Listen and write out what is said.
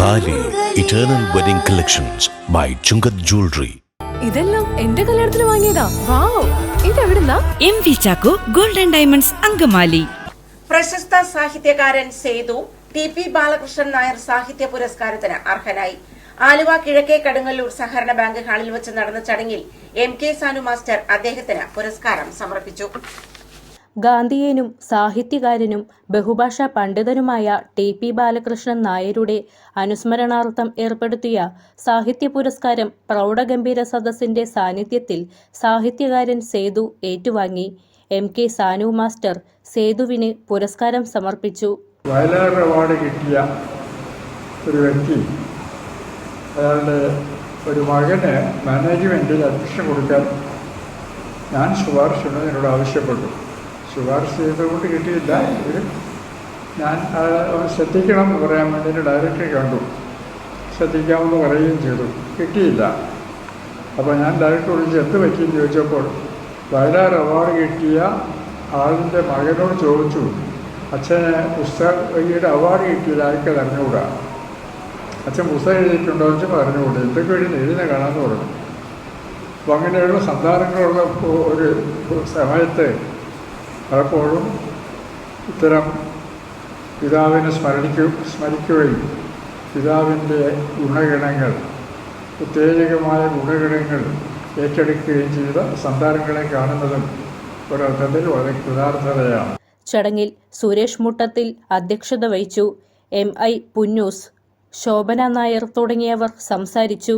Thali eternal wedding collections by Chungath jewellery ഇതെല്ലാം എന്റെ കല്യാണത്തിന് വാങ്ങിയതാ. Wow. ഇതെവിടുന്നാ? M V Chacko golden diamonds Angamaly. പ്രശസ്ത സാഹിത്യകാരൻ സേതു ടി പി ബാലകൃഷ്ണൻ നായർ സാഹിത്യ പുരസ്കാരത്തിന് അർഹനായി. ആലുവ കിഴക്കേ കടുങ്ങല്ലൂർ സഹകരണ ബാങ്ക് ഹാളിൽ വെച്ച് നടന്ന ചടങ്ങിൽ എം കെ സാനു മാസ്റ്റർ അദ്ദേഹത്തിന് പുരസ്കാരം സമർപ്പിച്ചു. ഗാന്ധിയനും സാഹിത്യകാരനും ബഹുഭാഷാ പണ്ഡിതനുമായ ടി പി ബാലകൃഷ്ണൻ നായരുടെ അനുസ്മരണാർത്ഥം ഏർപ്പെടുത്തിയ സാഹിത്യ പുരസ്കാരം പ്രൗഢഗംഭീര സദസ്സിന്റെ സാന്നിധ്യത്തിൽ സാഹിത്യകാരൻ സേതു ഏറ്റുവാങ്ങി. എം കെ സാനു മാസ്റ്റർ സേതുവിന് പുരസ്കാരം സമർപ്പിച്ചു. വയലാർ അവാർഡ് കിട്ടിയ ഒരു വ്യക്തി അയാളുടെ ഒരു മകന് മാനേജ്മെന്റിൽ അഡ്മിഷൻ കൊടുക്കാൻ ഞാൻ ശുപാർശ എന്നോട് ആവശ്യപ്പെട്ടു. ശുപാർശ ചെയ്തുകൊണ്ട് കിട്ടിയില്ല. എങ്കിലും ഞാൻ ശ്രദ്ധിക്കണം എന്ന് പറയാൻ വേണ്ടി ഡയറക്റ്റ് കണ്ടു. ശ്രദ്ധിക്കാമെന്ന് പറയുകയും ചെയ്തു. കിട്ടിയില്ല. അപ്പോൾ ഞാൻ ഡയറക്റ്റ് വിളിച്ച് എന്ത് പറ്റിയെന്ന് ചോദിച്ചപ്പോൾ വയലാർ അവാർഡ് കിട്ടിയ ആളിന്റെ മകനോട് ചോദിച്ചു അച്ഛന് പുസ്തകയുടെ അവാർഡ് കിട്ടിയത് ആർക്കത് അറിഞ്ഞുകൂടാ? അച്ഛൻ പുസ്തകം എഴുതിയിട്ടുണ്ടോ? എന്ന് വെച്ചാൽ അറിഞ്ഞുകൂടാ. എന്തൊക്കെ എഴുതി എഴുതിനെ കാണാമെന്ന് പറഞ്ഞു. അപ്പോൾ അങ്ങനെയുള്ള സന്താനങ്ങളുള്ള ഒരു സമയത്ത് പലപ്പോഴും ഇത്തരം പിതാവിനെ സ്മരണിക്കു സ്മരിക്കുകയും പിതാവിന്റെ ഗുണഗണങ്ങൾ ഉത്തേജകമായ ഗുണഗണങ്ങൾ ഏറ്റെടുക്കുകയും ചെയ്ത സന്താനങ്ങളെ കാണുന്നതും ഒരർത്ഥത്തിൽ വളരെ കൃതാർത്ഥതയാണ്. ചടങ്ങിൽ സുരേഷ് മുട്ടത്തിൽ അധ്യക്ഷത വഹിച്ചു എം ഐ പുന്നൂസ് ശോഭന നായർ തുടങ്ങിയവർ സംസാരിച്ചു.